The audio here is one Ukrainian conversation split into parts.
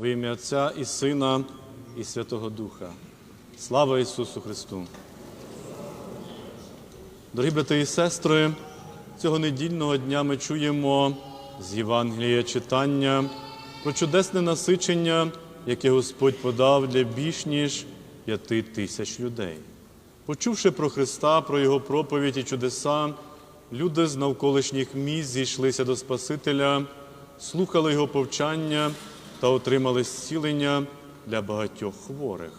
Во ім'я Отця і Сина, і Святого Духа. Слава Ісусу Христу! Дорогі брати і сестри, цього недільного дня ми чуємо з Євангелія читання про чудесне насичення, яке Господь подав для більш ніж п'яти тисяч людей. Почувши про Христа, про Його проповідь і чудеса, люди з навколишніх місць зійшлися до Спасителя, слухали Його повчання та отримали зцілення для багатьох хворих.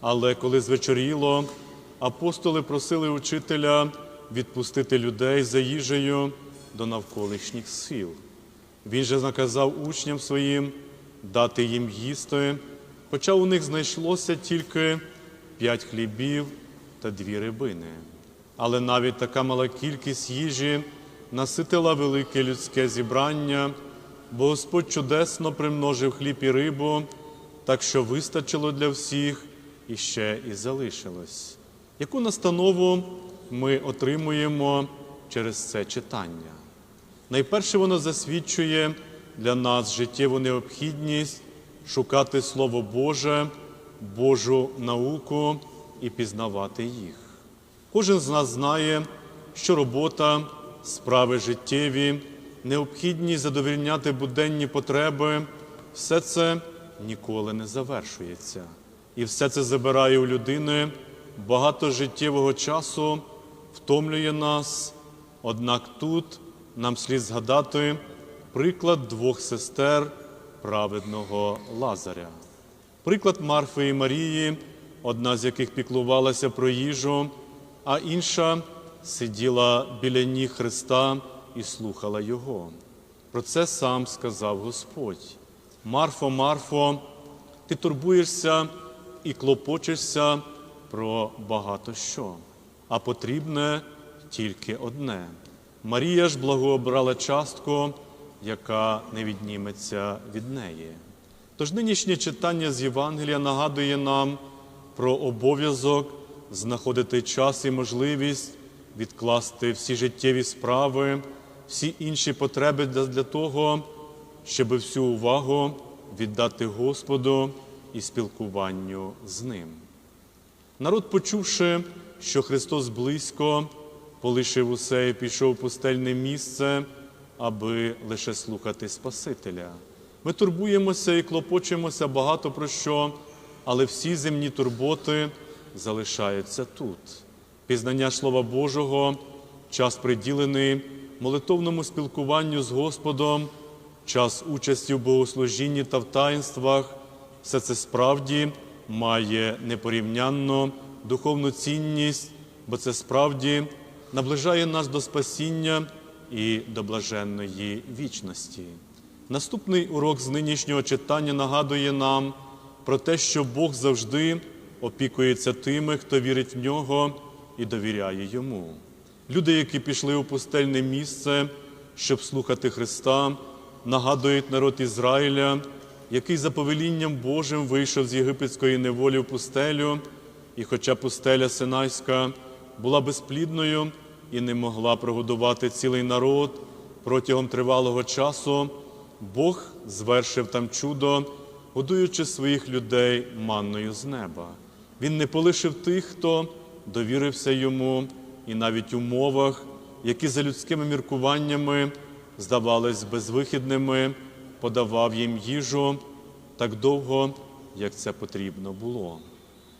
Але коли звечоріло, апостоли просили учителя відпустити людей за їжею до навколишніх сіл. Він же наказав учням своїм дати їм їсти, хоча у них знайшлося тільки п'ять хлібів та дві рибини. Але навіть така мала кількість їжі наситила велике людське зібрання, бо Господь чудесно примножив хліб і рибу, так що вистачило для всіх і ще і залишилось. Яку настанову ми отримуємо через це читання? Найперше воно засвідчує для нас життєву необхідність шукати Слово Боже, Божу науку і пізнавати їх. Кожен з нас знає, що робота, справи життєві, необхідність задовільняти буденні потреби, все це ніколи не завершується. І все це забирає у людини багато життєвого часу, втомлює нас. Однак тут нам слід згадати приклад двох сестер праведного Лазаря. Приклад Марфи і Марії, одна з яких піклувалася про їжу, а інша сиділа біля ніг Христа і слухала Його. Про це сам сказав Господь. Марфо, Марфо, ти турбуєшся і клопочешся про багато що, а потрібне тільки одне. Марія ж благообрала частку, яка не відніметься від неї. Тож нинішнє читання з Євангелія нагадує нам про обов'язок знаходити час і можливість відкласти всі життєві справи, всі інші потреби для, того, щоб всю увагу віддати Господу і спілкуванню з Ним. Народ, почувши, що Христос близько, полишив усе і пішов в пустельне місце, аби лише слухати Спасителя. Ми турбуємося і клопочемося багато про що, але всі земні турботи залишаються тут. Пізнання Слова Божого, час приділений молитовному спілкуванню з Господом, час участі в богослужінні та в таїнствах, все це справді має непорівнянну духовну цінність, бо це справді наближає нас до спасіння і до блаженної вічності. Наступний урок з нинішнього читання нагадує нам про те, що Бог завжди опікується тими, хто вірить в нього і довіряє йому. Люди, які пішли у пустельне місце, щоб слухати Христа, нагадують народ Ізраїля, який за повелінням Божим вийшов з єгипетської неволі в пустелю, і хоча пустеля Синайська була безплідною і не могла прогодувати цілий народ протягом тривалого часу, Бог звершив там чудо, годуючи своїх людей манною з неба. Він не полишив тих, хто довірився йому, і навіть у мовах, які за людськими міркуваннями здавались безвихідними, подавав їм їжу так довго, як це потрібно було.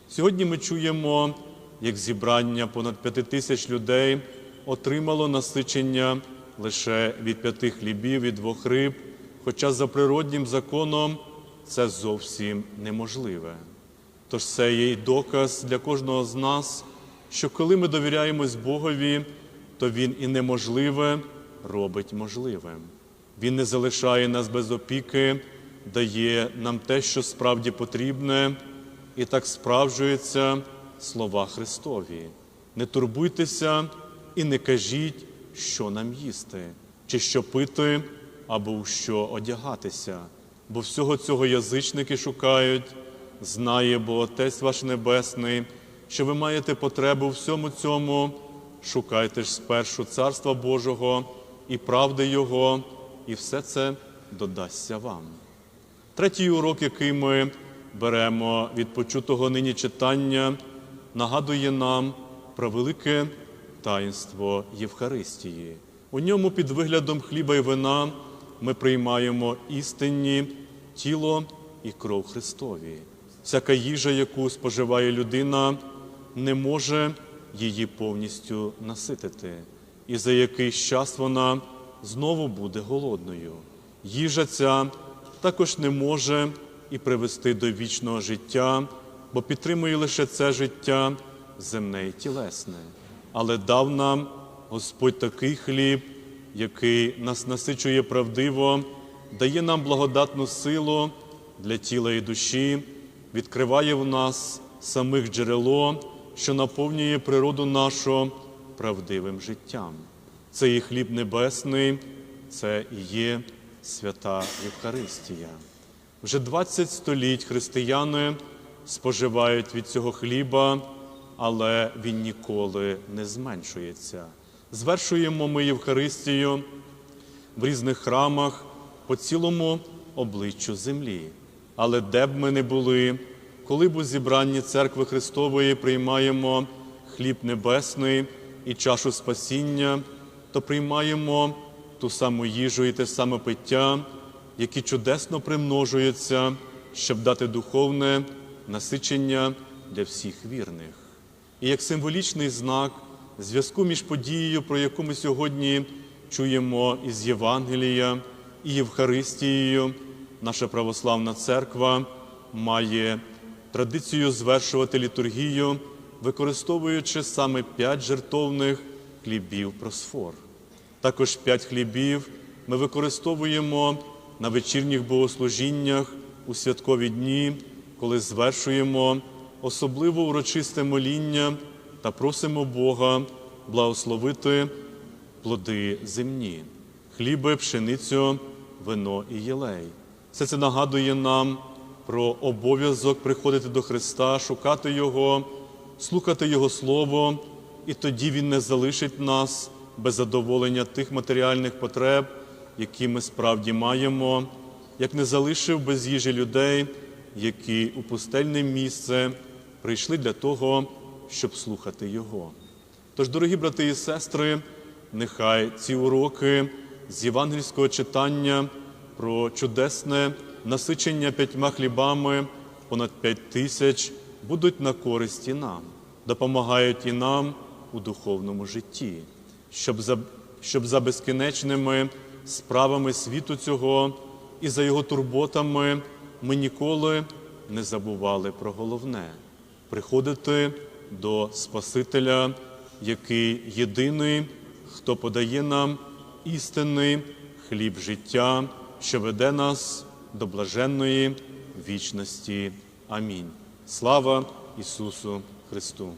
Сьогодні ми чуємо, як зібрання понад п'яти тисяч людей отримало насичення лише від п'яти хлібів і двох риб, хоча за природнім законом це зовсім неможливе. Тож це є й доказ для кожного з нас, що коли ми довіряємось Богові, то Він і неможливе робить можливим. Він не залишає нас без опіки, дає нам те, що справді потрібне, і так справжуються слова Христові. Не турбуйтеся і не кажіть, що нам їсти, чи що пити, або у що одягатися, бо всього цього язичники шукають, знає бо Отець ваш Небесний, що ви маєте потребу всьому цьому, шукайте ж спершу Царства Божого і правди Його, і все це додасться вам. Третій урок, який ми беремо від почутого нині читання, нагадує нам про велике таїнство Євхаристії. У ньому під виглядом хліба і вина ми приймаємо істинні тіло і кров Христові. Всяка їжа, яку споживає людина, не може її повністю наситити, і за якийсь час вона знову буде голодною. Їжа ця також не може і привести до вічного життя, бо підтримує лише це життя земне і тілесне. Але дав нам Господь такий хліб, який нас насичує правдиво, дає нам благодатну силу для тіла і душі, відкриває в нас самих джерело, що наповнює природу нашу правдивим життям. Це і хліб небесний, це і є свята Євхаристія. Вже 20 століть християни споживають від цього хліба, але він ніколи не зменшується. Звершуємо ми Євхаристію в різних храмах по цілому обличчю землі. Але де б ми не були, коли б у зібранні церкви Христової приймаємо хліб небесний і чашу спасіння, то приймаємо ту саму їжу і те саме пиття, які чудесно примножуються, щоб дати духовне насичення для всіх вірних. І як символічний знак зв'язку між подією, про яку ми сьогодні чуємо із Євангелія і Євхаристією, наша православна церква має традицію звершувати літургію, використовуючи саме п'ять жертовних хлібів просфор. Також п'ять хлібів ми використовуємо на вечірніх богослужіннях у святкові дні, коли звершуємо особливо урочисте моління та просимо Бога благословити плоди земні, хліби, пшеницю, вино і єлей. Все це нагадує нам про обов'язок приходити до Христа, шукати Його, слухати Його Слово, і тоді Він не залишить нас без задоволення тих матеріальних потреб, які ми справді маємо, як не залишив без їжі людей, які у пустельне місце прийшли для того, щоб слухати Його. Тож, дорогі брати і сестри, нехай ці уроки з євангельського читання про чудесне насичення п'ятьма хлібами понад п'ять тисяч будуть на користі нам, допомагають і нам у духовному житті, щоб за, щоб за безкінечними справами світу цього і за його турботами ми ніколи не забували про головне приходити до Спасителя, який єдиний, хто подає нам істинний хліб життя, що веде нас до блаженної вічності. Амінь. Слава Ісусу Христу!